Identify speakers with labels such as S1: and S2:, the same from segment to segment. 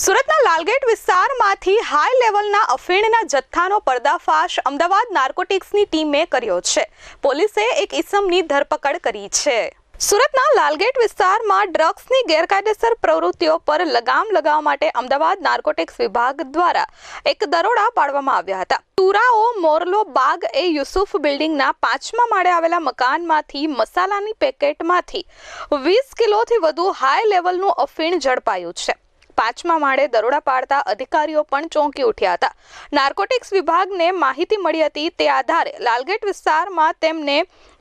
S1: સુરતના લાલગેટ વિસ્તારમાંથી હાઈ લેવલના અફીણના જથ્થાનો પર્દાફાશ અમદાવાદ નાર્કોટિક્સની ટીમે કર્યો છે. પોલીસે એક ઇસમની ધરપકડ કરી છે. સુરતના લાલગેટ વિસ્તારમાં ડ્રગ્સની ગેરકાયદેસર પ્રવૃત્તિઓ પર લગામ લગાવવા માટે અમદાવાદ નાર્કોટિક્સ વિભાગ દ્વારા એક દરોડા પાડવામાં આવ્યા હતા. તુરાઓ, મોરલો બાગ એ યુસુફ બિલ્ડિંગના પાંચમા માળે આવેલા મકાનમાંથી મસાલાની પેકેટમાંથી વીસ કિલોથી વધુ હાઈ લેવલનું અફીણ ઝડપાયું છે. પાંચમા માળે દરોડા પાડતા અધિકારીઓ પણ ચોંકી ઉઠ્યા હતા. નાર્કોટિક્સ વિભાગને માહિતી મળી હતી તે આધારે લાલગેટ વિસ્તારમાં તેમને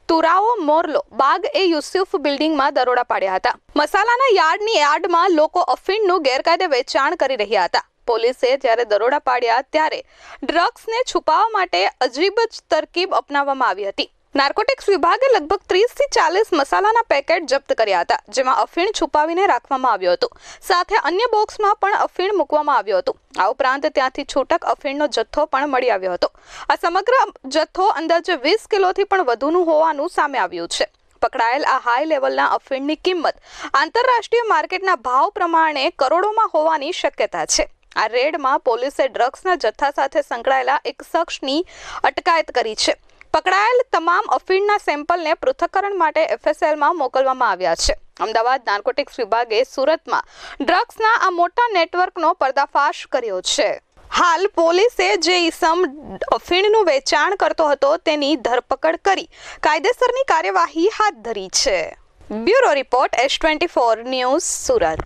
S1: તુરાઓ મોરલો, બાગ એ યુસુફ બિલ્ડિંગમાં દરોડા પાડ્યા હતા. મસાલાના યાર્ડની યાર્ડમાં લોકો અફીણનું ગેરકાયદે વેચાણ કરી રહ્યા હતા. પોલીસે જ્યારે દરોડા પાડ્યા ત્યારે ડ્રગ્સને છુપાવવા માટે અજીબ જ તરકીબ અપનાવવામાં આવી હતી. નાર્કોટિક્સ વિભાગે લગભગ ત્રીસથી ચાલીસ મસાલાના પેકેટ જપ્ત કર્યા હતા, જેમાં અફીણ છુપાવીને રાખવામાં આવ્યું હતું. સાથે અન્ય બોક્સમાં પણ અફીણ મૂકવામાં આવ્યું હતું. આ ઉપરાંત ત્યાંથી છૂટક અફીણનો જથ્થો પણ મળી આવ્યો હતો. આ સમગ્ર જથ્થો અંદાજે વીસ કિલોથી પણ વધુનું હોવાનું સામે આવ્યું છે. પકડાયેલ આ હાઈ લેવલના અફીણની કિંમત આંતરરાષ્ટ્રીય માર્કેટના ભાવ પ્રમાણે કરોડોમાં હોવાની શક્યતા છે. આ રેડમાં પોલીસે ડ્રગ્સના જથ્થા સાથે સંકળાયેલા એક શખ્સની અટકાયત કરી છે. પકડાયેલ તમામ અફીણના સેમ્પલને પૃથ્થકરણ માટે એફએસએલમાં મોકલવામાં આવ્યા છે. અમદાવાદ નાર્કોટિક્સ વિભાગે સુરતમાં ડ્રગ્સના આ મોટા નેટવર્કનો પર્દાફાશ કર્યો છે. હાલ પોલીસે જે ઈસમ અફીણનું વેચાણ કરતો હતો તેની ધરપકડ કરી કાયદેસરની કાર્યવાહી હાથ ધરી છે. Bureau report S twenty four news Surat.